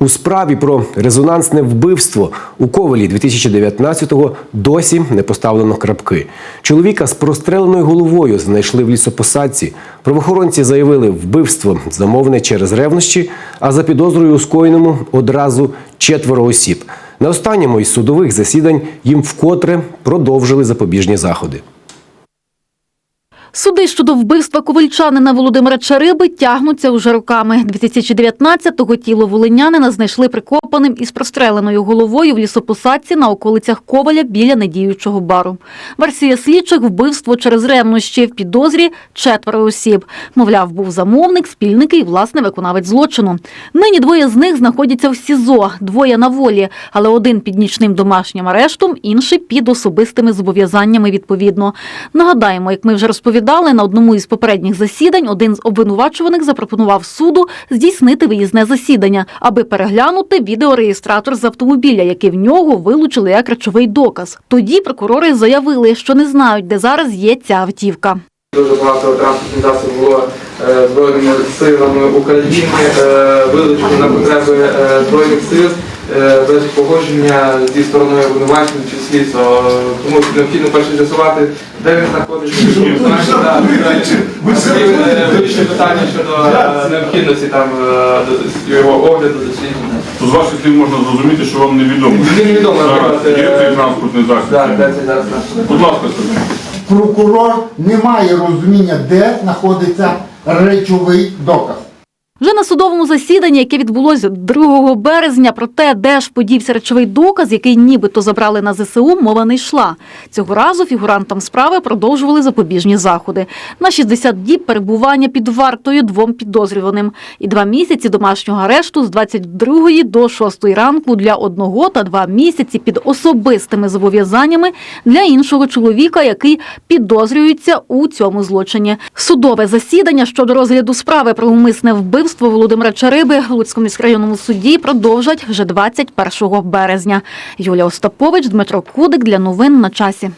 У справі про резонансне вбивство у Ковелі 2019-го досі не поставлено крапки. Чоловіка з простреленою головою знайшли в лісопосадці. Правоохоронці заявили, вбивство замовне через ревнощі, а за підозрою у скоєному одразу четверо осіб. На останньому із судових засідань їм вкотре продовжили запобіжні заходи. Суди щодо вбивства ковальчанина Володимира Чариби тягнуться уже роками. 2019-го тіло волинянина знайшли прикопаним із простреленою головою в лісопосадці на околицях Коваля біля недіючого бару. Версія слідчих – вбивство через ревнощі. В підозрі четверо осіб. Мовляв, був замовник, спільники і власне виконавець злочину. Нині двоє з них знаходяться в СІЗО, двоє на волі, але один під нічним домашнім арештом, інший під особистими зобов'язаннями відповідно. Нагадаємо, як ми вже розповідали, на одному із попередніх засідань один з обвинувачуваних запропонував суду здійснити виїзне засідання, аби переглянути відеореєстратор з автомобіля, який в нього вилучили як речовий доказ. Тоді прокурори заявили, що не знають, де зараз є ця автівка. Дуже багато транспортних засобів було е, Збройними силами України е, вилучено на потреби е, Збройних сил без погодження зі стороною обвинувачення чи слідства. Тому необхідно перше з'ясувати, де він знаходиться, що. Е, Вирішити питання щодо е, необхідності там е, його огляду, дослідження. То з ваших слів можна зрозуміти, що вам невідомо. Мені невідомо, наприклад, є е, цей транспортний засіб. Будь ласка, Сергій. прокурор не має розуміння, де знаходиться речовий доказ. Вже на судовому засіданні, яке відбулося 2 березня, про те, де ж подівся речовий доказ, який нібито забрали на ЗСУ, мова не йшла. Цього разу фігурантам справи продовжували запобіжні заходи. На 60 діб перебування під вартою двом підозрюваним і два місяці домашнього арешту з 22 до 6 ранку для одного та два місяці під особистими зобов'язаннями для іншого чоловіка, який підозрюється у цьому злочині. Судове засідання щодо розгляду справи про умисне вбивство Володимира Чариби в Луцькому міськрайонному суді продовжать вже 21 березня. Юлія Остапович, Дмитро Кудик для новин на часі.